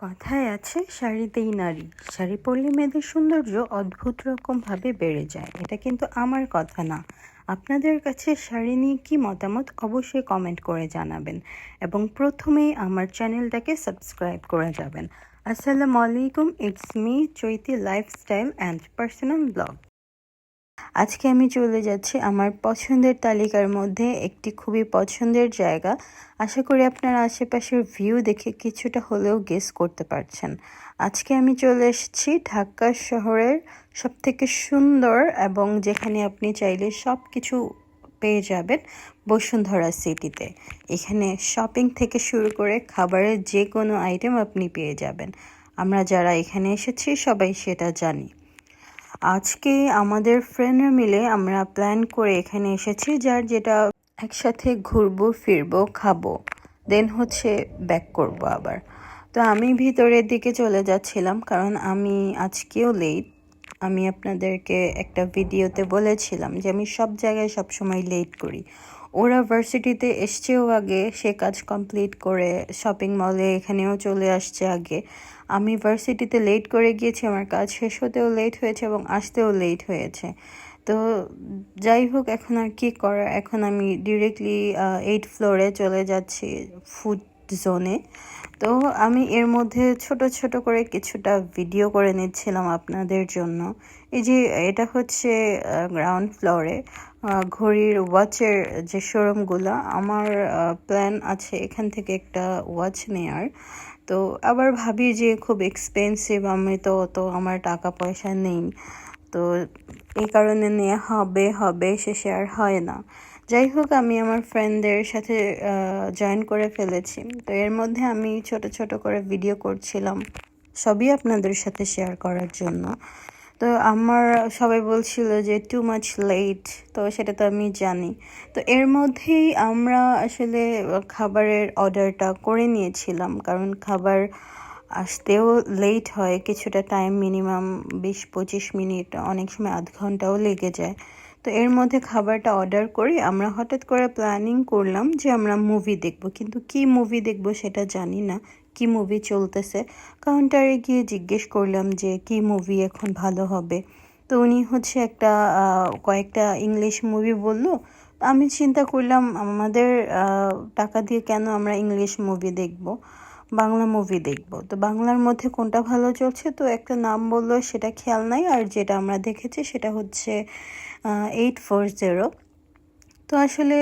কথায় আছে, শাড়িতেই নারী। শাড়ি পরলে মেয়েদের সৌন্দর্য অদ্ভুত রকমভাবে বেড়ে যায়। এটা কিন্তু আমার কথা না। আপনাদের কাছে শাড়ি নিয়ে কী মতামত অবশ্যই কমেন্ট করে জানাবেন এবং প্রথমেই আমার চ্যানেলটাকে সাবস্ক্রাইব করে যাবেন। আসসালামু আলাইকুম it's me Chaiti lifestyle and personal blog আজকে আমি চলে যাচ্ছি আমার পছন্দের তালিকার মধ্যে একটি খুবই পছন্দের জায়গা। আশা করি আপনারা আশেপাশের ভিউ দেখে কিছুটা হলেও গেস করতে পারছেন। আজকে আমি চলে এসেছি ঢাকা শহরের সবথেকে সুন্দর এবং যেখানে আপনি চাইলে সব কিছু পেয়ে যাবেন বসুন্ধরা সিটিতে। এখানে শপিং থেকে শুরু করে খাবারের যে কোনো আইটেম আপনি পেয়ে যাবেন। আমরা যারা এখানে এসেছি সবাই সেটা জানি। আজকে আমাদের ফ্রেন্ডরা মিলে আমরা প্ল্যান করে এখানে এসেছি, যার যেটা একসাথে ঘুরবো, ফিরবো, খাব। দেন হচ্ছে ব্যাক করব আবার। তো আমি ভিতরের দিকে চলে যাচ্ছিলাম, কারণ আমি আজকেও লেট আমি আপনাদেরকে একটা ভিডিওতে বলেছিলাম যে আমি সব জায়গায় সবসময় লেট করি। ওরা ভার্সিটিতে এসছেও আগে, সে কাজ কমপ্লিট করে শপিং মলে এখানেও চলে আসছে আগে। আমি ভার্সিটিতে লেট করে গিয়েছি, আমার কাজ শেষ হতেও লেট হয়েছে এবং আসতেও লেট হয়েছে। তো যাই হোক, এখন আর কী করার এখন আমি ডিরেক্টলি এইট ফ্লোরে চলে যাচ্ছি। ফুড জোনে তো আমি এর মধ্যে ছোট ছোট করে কিছুটা ভিডিও করে নিচ্ছিলাম আপনাদের জন্য। এই যে এটা হচ্ছে গ্রাউন্ড ফ্লোরে ঘড়ির ওয়াচের যে শোরুমগুলো আমার প্ল্যান আছে এখান থেকে একটা ওয়াচ নেয়ার। তো আবার ভাবি যে খুব এক্সপেন্সিভ আমি তো অত আমার টাকা পয়সা নেই। তো এই কারণে নেওয়া হবে হবে, শেষে আর হয় না। যাই হোক আমি আমার ফ্রেন্ডদের সাথে জয়েন করে ফেলেছি। তো এর মধ্যে আমি ছোট ছোট করে ভিডিও করছিলাম সবই আপনাদের সাথে শেয়ার করার জন্য। তো আমার সবাই বলছিল যে টু মাচ লেট তো সেটা তো আমি জানি। তো এর মধ্যেই আমরা আসলে খাবারের অর্ডারটা করে নিয়েছিলাম। কারণ খাবার আসতেও লেট হয়, কিছুটা টাইম মিনিমাম বিশ পঁচিশ মিনিট, অনেক সময় আধ ঘন্টাও লেগে যায়। তো এর মধ্যে খাবারটা অর্ডার করি। আমরা হঠাৎ করে প্ল্যানিং করলাম যে আমরা মুভি দেখব। কিন্তু কি মুভি দেখব সেটা জানি না। কি মুভি চলতেছে? কাউন্টারে গিয়ে জিজ্ঞেস করলাম যে কি মুভি এখন ভালো হবে? তো উনি হচ্ছে একটা কয়েকটা ইংলিশ মুভি বলল। আমি চিন্তা করলাম, আমাদের টাকা দিয়ে কেন আমরা ইংলিশ মুভি দেখব? বাংলা মুভি দেখব। তো বাংলার মধ্যে কোনটা ভালো চলছে? তো একটা নাম বলল, সেটা খেয়াল নাই। আর যেটা আমরা দেখেছি, সেটা হচ্ছে এইট ফোর জিরো তো আসলে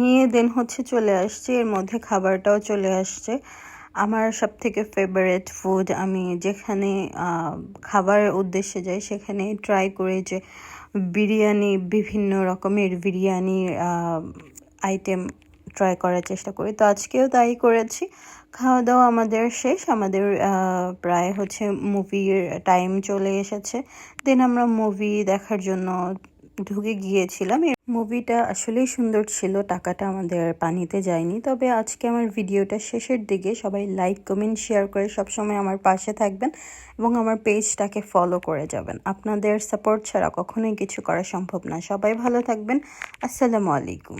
নিয়ে দেন হচ্ছে চলে আসছে, এর মধ্যে খাবারটাও চলে আসছে। আমার সব থেকে ফেভারেট ফুড আমি যেখানে খাবার উদ্দেশ্যে যাই, সেখানে ট্রাই করে যে বিরিয়ানি, বিভিন্ন রকমের বিরিয়ানির আইটেম ট্রাই করার চেষ্টা করি। তো আজকেও তাই করেছি। খাওয়া দাওয়া আমাদের শেষ। আমাদের প্রায় হচ্ছে মুভির টাইম চলে এসেছে। দেন আমরা মুভি দেখার জন্য ঢুকে গিয়েছিলাম। মুভিটা আসলেই সুন্দর ছিল। টাকাটা আমাদের পানিতে যায়নি। তবে আজকে আমার ভিডিওটা শেষের দিকে। সবাই লাইক কমেন্ট শেয়ার করে সবসময় আমার পাশে থাকবেন এবং আমার পেজটাকে ফলো করে যাবেন। আপনাদের সাপোর্ট ছাড়া কখনোই কিছু করা সম্ভব না। সবাই ভালো থাকবেন। আসসালামু আলাইকুম।